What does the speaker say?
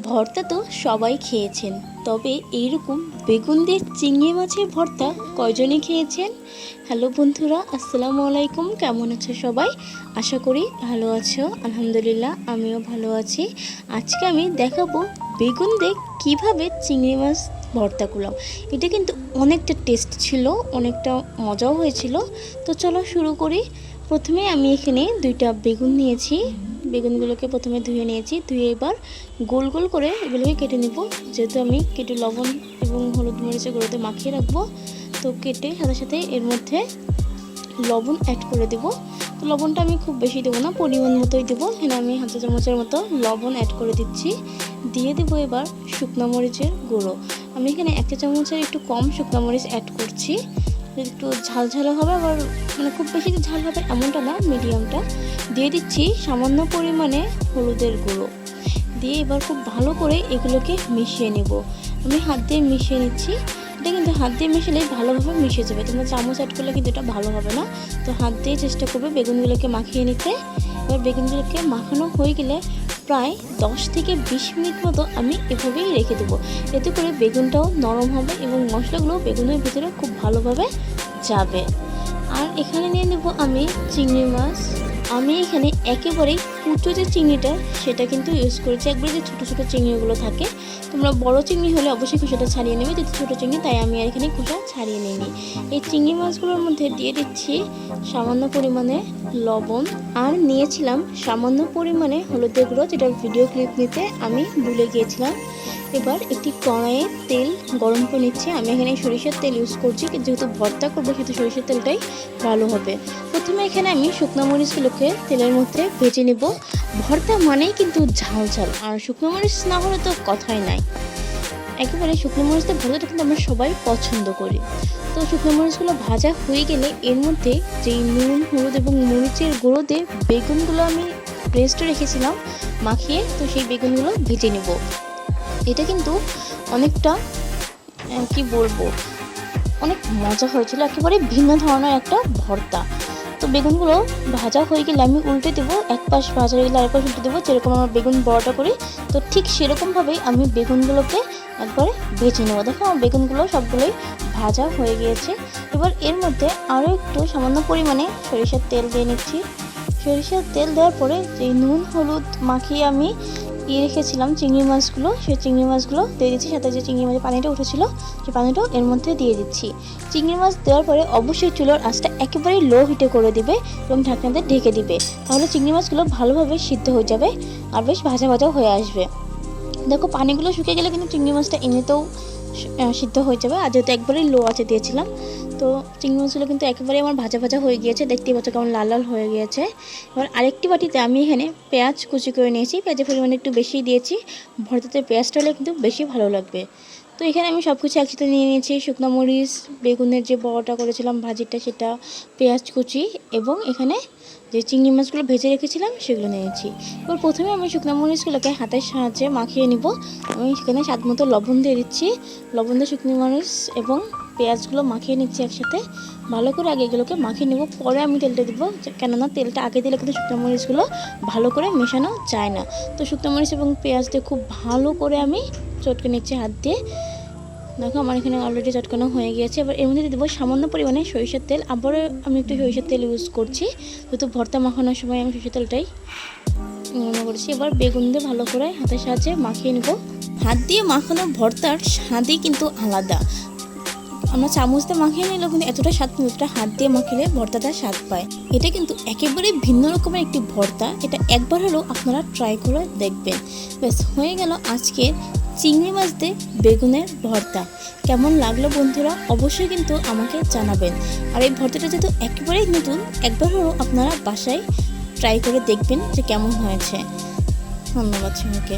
ভর্তা তো সবাই খেয়েছেন। তবে এইরকম বেগুন দিয়ে চিংড়ি মাছের ভর্তা কয়জনই খেয়েছেন? হ্যালো বন্ধুরা, আসসালামু আলাইকুম। কেমন আছো সবাই? আশা করি ভালো আছো। আলহামদুলিল্লাহ, আমিও ভালো আছি। আজকে আমি দেখাবো বেগুন দিয়ে কীভাবে চিংড়ি মাছ ভর্তা করলাম। এটা কিন্তু অনেকটা টেস্ট ছিল, অনেকটা মজাও হয়েছিল। তো চলো শুরু করি। প্রথমে আমি এখানে দুইটা বেগুন নিয়েছি। বেগুনগুলোকে প্রথমে ধুয়ে নিয়েছি। ধুয়ে এবার গোল গোল করে এগুলোকে কেটে নেব। যেহেতু আমি কেটে লবণ এবং হলুদ মরিচের গুঁড়োতে মাখিয়ে রাখব, তো কেটে সাথে সাথে এর মধ্যে লবণ অ্যাড করে দেবো। তো লবণটা আমি খুব বেশি দেবো না, পরিমাণ মতোই দেবো। এখানে আমি হাতে চামচের মতো লবণ অ্যাড করে দিচ্ছি। দিয়ে দেবো এবার শুকনো মরিচের গুঁড়ো। আমি এখানে একটা চামচের একটু কম শুকনো মরিচ অ্যাড করছি। একটু ঝাল ঝালও হবে, আবার মানে খুব বেশি ঝাল হবে এমনটা না, মিডিয়ামটা। দিয়ে দিচ্ছি সামান্য পরিমাণে হলুদের গুঁড়ো। দিয়ে এবার খুব ভালো করে এগুলোকে মিশিয়ে নেব। আমি হাত দিয়ে মিশিয়ে নিচ্ছি। এটা কিন্তু হাত দিয়ে মিশালেই ভালোভাবে মিশে যাবে। তোমরা চামচ অ্যাড করলে কিন্তু এটা ভালো হবে না। তো হাত দিয়ে চেষ্টা করবে বেগুনগুলোকে মাখিয়ে নিতে। এবার বেগুনগুলোকে মাখানো হয়ে গেলে প্রায় দশ থেকে বিশ মিনিট মতো আমি এভাবেই রেখে দেবো। এতে করে বেগুনটাও নরম হবে এবং মশলাগুলো বেগুনের ভিতরে খুব ভালোভাবে যাবে। আর এখানে নিয়ে নেব আমি চিংড়ি মাছ। আমি এখানে একেবারেই কুচো যে চিংড়িটা, সেটা কিন্তু ইউজ করেছি। একবারে যে ছোটো ছোটো চিংড়িগুলো থাকে তোমরা বড় চিংড়ি হলে অবশ্যই খোসাটা ছাড়িয়ে নেবে, যেহেতু ছোটো চিংড়ি, তাই আমি আর এখানে খোসা ছাড়িয়ে নিইনি। এই চিংড়ি মাছগুলোর মধ্যে দিয়ে দিচ্ছি সামান্য পরিমাণে লবণ, আর নিয়েছিলাম সামান্য পরিমাণে হলুদের গুঁড়ো, যেটা ভিডিও ক্লিপ নিতে আমি ভুলে গিয়েছিলাম। এবার একটি কড়াইয়ে তেল গরম করে নিচ্ছি। আমি এখানে সরিষার তেল ইউজ করছি যেহেতু ভর্তা করব, সেহেতু সরিষার তেলটাই ভালো হবে। প্রথমে এখানে আমি শুকনো মরিচগুলোকে তেলের মধ্যে ভেজে নেব। ভর্তা মানেই কিন্তু ঝাল ঝাল, আর শুকনো মরিচ না হলে তো কথাই নাই। একেবারে শুকনো মরিচটা ভর্তাটা কিন্তু আমরা সবাই পছন্দ করি। তো শুকনো মরিচগুলো ভাজা হয়ে গেলে এর মধ্যে যেই নুন, হলুদ এবং মরিচের গুঁড়ো দিয়ে বেগুনগুলো আমি রেস্টে রেখেছিলাম মাখিয়ে, তো সেই বেগুনগুলো ভেজে নেব। এটা কিন্তু অনেকটা কি বলব, অনেক মজা হয়েছিল, একেবারে ভিন্ন ধরনের একটা ভর্তা। তো বেগুনগুলো ভাজা হয়ে গেলে আমি উল্টে দেবো, এক পাশ ভাজা হয়ে গেলে আরেক পাশ উল্টে দেবো, যেরকম আমার বেগুন বড়াটা করি। তো ঠিক সেরকমভাবেই আমি বেগুনগুলোকে একবারে ভেজে নেব। দেখো আমার বেগুনগুলো সবগুলোই ভাজা হয়ে গিয়েছে। এবার এর মধ্যে আরও একটু সামান্য পরিমাণে সরিষার তেল দিয়ে নিচ্ছি। সরিষার তেল দেওয়ার পরে যে নুন, হলুদ মাখিয়ে আমি ইয়ে রেখেছিলাম চিংড়ি মাছগুলো, সেই চিংড়ি মাছগুলো দিয়ে দিচ্ছি সাথে যে চিংড়ি মাছের পানিটা উঠেছিল, সেই পানিটাও এর মধ্যে দিয়ে দিচ্ছি। চিংড়ি মাছ দেওয়ার পরে অবশ্যই চুলোর আঁচটা একেবারেই লো হিটে করে দিবে এবং ঢাকনাতে ঢেকে দিবে। তাহলে চিংড়ি মাছগুলো ভালোভাবে সিদ্ধ হয়ে যাবে আর বেশ ভাজা ভাজা হয়ে আসবে। দেখো, পানিগুলো শুকিয়ে গেলে কিন্তু চিংড়ি মাছটা এমনিতেও সিদ্ধ হয়ে যাবে। আর যেহেতু একবারেই লো আছে দিয়েছিলাম তো চিংড়ি মাছগুলো কিন্তু একেবারে আমার ভাজা ভাজা হয়ে গিয়েছে। দেখতে পাচ্ছ কেমন লাল লাল হয়ে গিয়েছে। এবার আরেকটি বাটিতে আমি এখানে পেঁয়াজ কুচি করে নিয়েছি। পেঁয়াজের পরিমাণ একটু বেশি দিয়েছি। ভর্তাতে পেঁয়াজটা হলে কিন্তু বেশি ভালো লাগবে। তো এখানে আমি সব কিছু একসাথে নিয়ে নিয়েছি। শুকনো মরিচ, বেগুনের যে বড়াটা করেছিলাম, ভাজিটা সেটা, পেঁয়াজ কুচি এবং এখানে যে চিংড়ি মাছগুলো ভেজে রেখেছিলাম সেগুলো নিয়েছি। এবার প্রথমে আমি শুকনো মরিচগুলোকে হাতের সাহায্যে মাখিয়ে নিব। আমি সেখানে স্বাদ মতো লবণ দিয়ে দিচ্ছি। লবণ দিয়ে শুকনো মরিচ এবং পেঁয়াজগুলো মাখিয়ে নিচ্ছি একসাথে। ভালো করে আগে এগুলোকে মাখিয়ে নেব, পরে আমি তেলটা দেবো। কেননা তেলটা আগে দিলে কিন্তু শুকনো মরিচগুলো ভালো করে মেশানো যায় না। তো শুকনো মরিচ এবং পেঁয়াজ দিয়ে খুব ভালো করে আমি চটকে নিচ্ছি হাত দিয়ে। দেখো আমার এখানে অলরেডি চটকানো হয়ে গিয়েছে। এবার এর মধ্যে দেবো সামান্য পরিমাণে সরিষার তেল। আবারও আমি একটু সরিষার তেল ইউজ করছি। যেহেতু ভর্তা মাখানোর সময় আমি সরিষার তেলটাই মনে করছি। এবার বেগুন দিয়ে ভালো করে হাতের সাহায্যে মাখিয়ে নেব। হাত দিয়ে মাখানো ভর্তার স্বাদই কিন্তু আলাদা। আমরা চামচ দিয়ে মাখিয়ে নিলেও কিন্তু এতটা স্বাদ এতটা হাত দিয়ে মাখিলে ভর্তাটা স্বাদ পায়। এটা কিন্তু একেবারে ভিন্ন রকমের একটি ভর্তা। এটা একবার হলেও আপনারা ট্রাই করে দেখবেন। ব্যাস, হয়ে গেল আজকের চিংড়ি মাছ দিয়ে বেগুনের ভর্তা। কেমন লাগল বন্ধুরা? অবশ্যই কিন্তু আমাকে জানাবেন। আর এই ভর্তাটা যেহেতু একেবারেই নতুন, একবার হলেও আপনারা বাসায় ট্রাই করে দেখবেন যে কেমন হয়েছে। ধন্যবাদ সবাইকে।